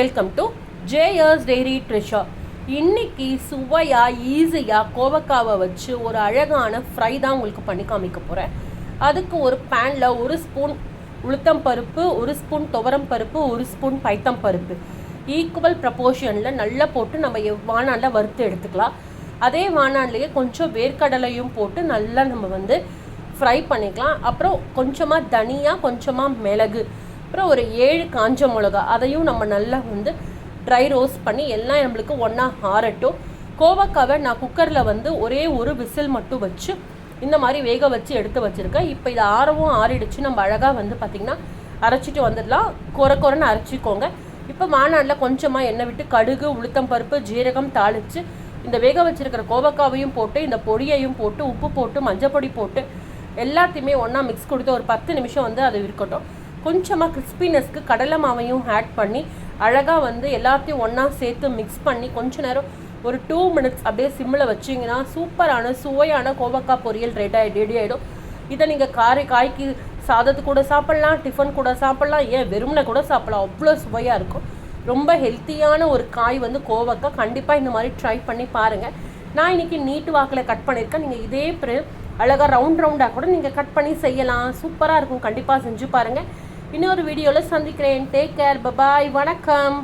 Welcome to ஜேயர்ஸ் dairy Trisha இன்னைக்கு சுவையாக ஈஸியாக கோவக்காவை வச்சு ஒரு அழகான ஃப்ரை தான் உங்களுக்கு பண்ணி காமிக்க போகிறேன் அதுக்கு ஒரு பேனில் ஒரு ஸ்பூன் உளுத்தம் பருப்பு ஒரு ஸ்பூன் துவரம் பருப்பு ஒரு ஸ்பூன் பைத்தம் பருப்பு. ஈக்குவல் ப்ரப்போர்ஷனில் நல்லா போட்டு நம்ம எவ்- வறுத்து எடுத்துக்கலாம். அதே வானாலேயே கொஞ்சம் வேர்க்கடலையும் போட்டு நல்லா நம்ம வந்து ஃப்ரை பண்ணிக்கலாம். அப்புறம் கொஞ்சமாக தனியாக கொஞ்சமாக மிளகு. அப்புறம் ஒரு ஏழு காஞ்ச மிளகா அதையும் நம்ம நல்லா வந்து ட்ரை ரோஸ்ட் பண்ணி எல்லாம் நம்மளுக்கு ஒன்றா ஆறட்டும். கோவக்காவை நான் குக்கரில் வந்து ஒரே ஒரு விசில் மட்டும் வச்சு இந்த மாதிரி வேக வச்சு எடுத்து வச்சுருக்கேன். இப்போ இது ஆறவும் ஆறிடுச்சு. நம்ம அழகாக வந்து பார்த்திங்கன்னா அரைச்சிட்டு வந்துடலாம். குறை குறைன்னு அரைச்சிக்கோங்க. இப்போ மாநாட்டில் கொஞ்சமாக எண்ணெய் விட்டு கடுகு உளுத்தம் பருப்பு ஜீரகம் தாளித்து இந்த வேக வச்சுருக்கிற கோவக்காவையும் போட்டு இந்த பொடியையும் போட்டு உப்பு போட்டு மஞ்சள் பொடி போட்டு எல்லாத்தையுமே ஒன்றா மிக்ஸ் கொடுத்து ஒரு பத்து நிமிஷம் வந்து அது இருக்கட்டும். கொஞ்சமாக கிறிஸ்பினஸ்க்கு கடலை மாவையும் ஆட் பண்ணி அழகாக வந்து எல்லாத்தையும் ஒன்றா சேர்த்து மிக்ஸ் பண்ணி கொஞ்ச நேரம் ஒரு டூ மினிட்ஸ் அப்படியே சிம்மில் வச்சிங்கன்னா சூப்பரான சுவையான கோவக்காய் பொரியல் ரெடி ஆகி ரெடி ஆகிடும் இதை நீங்கள் காரை காய்க்கு சாதத்து கூட சாப்பிட்லாம் டிஃபன் கூட சாப்பிட்லாம் ஏன் வெறுமனை கூட சாப்பிட்லாம். அவ்வளோ சுவையாக இருக்கும். ரொம்ப ஹெல்த்தியான ஒரு காய் வந்து கோவக்காய். கண்டிப்பாக இந்த மாதிரி ட்ரை பண்ணி பாருங்கள் நான் இன்னைக்கு நீட்டு வாக்கில் கட் பண்ணியிருக்கேன். நீங்கள் இதே பிற அழகாக ரவுண்ட் ரவுண்டாக கூட நீங்கள் கட் பண்ணி செய்யலாம். சூப்பராக இருக்கும். கண்டிப்பாக செஞ்சு பாருங்கள் இன்னொரு வீடியோவில் சந்திக்கிறேன். டேக் கேர் பபாய் வணக்கம்.